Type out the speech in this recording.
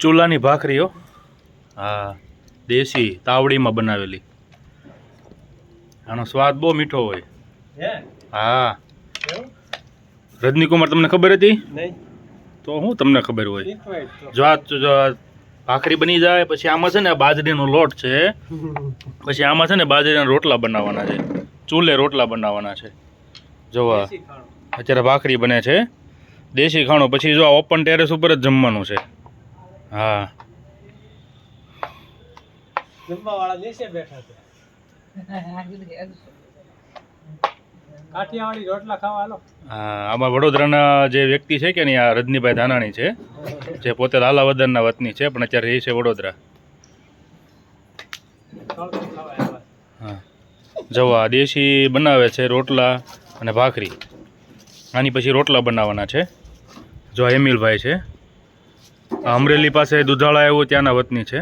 ચૂલાની ભાખરીઓ હા દેશી તાવડીમાં બનાવેલી. આનો સ્વાદ બહુ મીઠો હોય. હા? રજનીકુમાર તમને ખબર હતી? તો હું તમને ખબર હોય? જો આ ભાખરી બની જાય પછી આમાં છે ને બાજરીનો લોટ છે. પછી આમાં છે ને બાજરીના રોટલા બનાવવાના છે. ચૂલે રોટલા બનાવવાના છે. જો આ દેશી ખાણું. અત્યારે ભાખરી બને છે. દેશી ખાણો. પછી જો આ ઓપન ટેરેસ ઉપર જ જમવાનું છે. હા. જમવાવાળા નીચે બેઠા છે. કાઠિયાવાડી રોટલા ખાવા હાલો. હા આમાં વડોદરાના જે વ્યક્તિ છે કે નહીં આ રજનીભાઈ ધાનાણી છે જે પોતે લાલાવદનના વતની છે પણ અત્યારે રહે છે વડોદરા. હા. જવા દેશી બનાવે છે રોટલા અને ભાખરી. આની પછી રોટલા બનાવવાના છે. જો એમિલભાઈ છે અમરેલી પાસે દુધાળા આવ્યો ત્યાંના વતની છે.